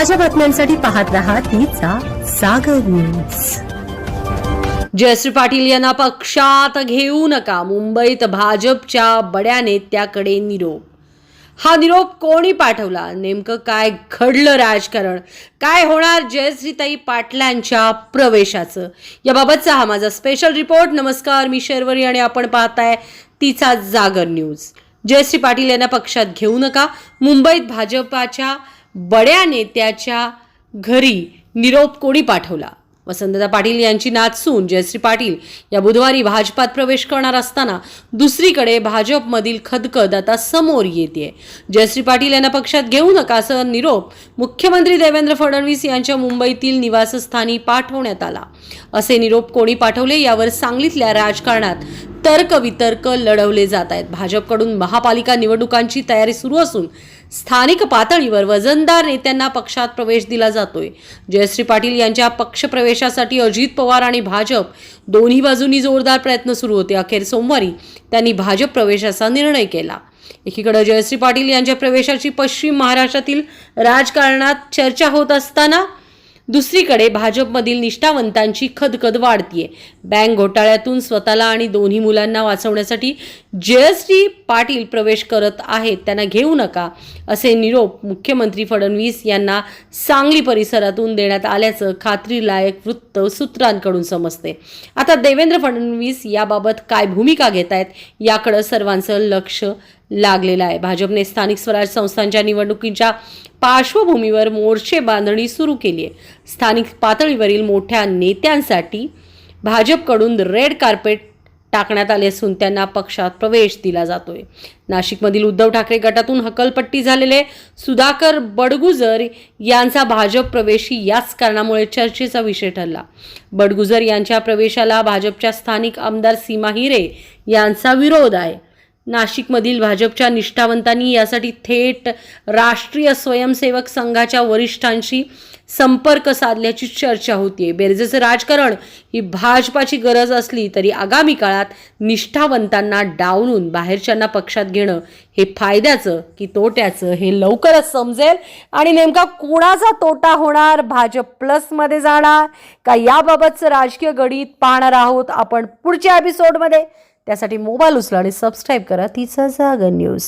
ताज्या बातम्यांसाठी पाहत रहा तिचा सागर न्यूज जयश्री पाटील यांना पक्षात घेऊ नका. मुंबईत भाजपच्या बड्या नेत्याकडे निरोप. हा निरोप कोणी पाठवला? नेमकं काय घडलं राजकारण? काय होणार जयश्रीताई पाटलांच्या प्रवेशाचं? याबाबतचा हा माझा स्पेशल रिपोर्ट नमस्कार मी शेरवरी आणि आपण पाहताय तिचा जागर न्यूज जयश्री पाटील यांना पक्षात घेऊ नका. मुंबईत भाजपाच्या बड्या नेत्याच्या घरी निरोप कोणी पाठवला? वसंतदा पाटील यांची नाचसून जयश्री पाटील या बुधवारी भाजपात प्रवेश करणार असताना दुसरीकडे भाजपमधील खदखद आता समोर येते जयश्री पाटील यांना पक्षात घेऊ नका असं निरोप मुख्यमंत्री देवेंद्र फडणवीस यांच्या मुंबईतील निवासस्थानी पाठवण्यात आला. असे निरोप कोणी पाठवले यावर सांगलीतल्या राजकारणात तर्कवितर्क लढवले जात आहेत. भाजपकडून महापालिका निवडणुकांची तयारी सुरू असून स्थानिक पातळीवर वजनदार नेत्यांना पक्षात प्रवेश दिला जातोय. जयश्री पाटील यांच्या पक्षप्रवेशासाठी अजित पवार आणि भाजप दोन्ही बाजूंनी जोरदार प्रयत्न सुरू होते. अखेर सोमवारी त्यांनी भाजप प्रवेशाचा निर्णय केला. एकीकडे जयश्री पाटील यांच्या प्रवेशाची पश्चिम महाराष्ट्रातील राजकारणात चर्चा होत असताना दुसरीकडे भाजपमधील निष्ठावंतांची खदखद वाढतीये. बँक घोटाळ्यातून स्वतःला आणि दोन्ही मुलांना वाचवण्यासाठी जयश्री पाटील प्रवेश करत आहेत त्यांना घेऊ नका असे निरोप मुख्यमंत्री फडणवीस यांना सांगली परिसरातून देण्यात आल्याचं खात्रीलायक वृत्त सूत्रांकडून समजते. आता देवेंद्र फडणवीस याबाबत काय भूमिका घेत आहेत याकडं सर्वांचं लक्ष लागलेला आहे. भाजपने स्थानिक स्वराज संस्थांच्या निवडणुकीच्या पार्श्वभूमीवर मोर्चे बांधणी सुरू केली आहे. स्थानिक पातळीवरील मोठ्या नेत्यांसाठी भाजपकडून रेड कार्पेट टाकण्यात आले असून त्यांना पक्षात प्रवेश दिला जातोय. नाशिकमधील उद्धव ठाकरे गटातून हकलपट्टी झालेले सुधाकर बडगुजर यांचा भाजप प्रवेशी याच कारणामुळे चर्चेचा विषय ठरला. बडगुजर यांच्या प्रवेशाला भाजपच्या स्थानिक आमदार सीमा हिरे यांचा विरोध आहे. नाशिकमधील भाजपच्या निष्ठावंतांनी यासाठी थेट राष्ट्रीय स्वयंसेवक संघाच्या वरिष्ठांशी संपर्क साधल्याची चर्चा होतीये. बेरजेचं राजकारण ही भाजपाची गरज असली तरी आगामी काळात निष्ठावंतांना डावलून बाहेरच्यांना पक्षात घेणं हे फायद्याचं की तोट्याचं हे लवकरच समजेल. आणि नेमका कोणाचा तोटा होणार? भाजप प्लसमध्ये जाणार का याबाबतचं राजकीय गणित पाहणार आहोत आपण पुढच्या एपिसोडमध्ये त्यासाठी मोबाईल उचला आणि सबस्क्राईब करा. तिचा जागर न्यूज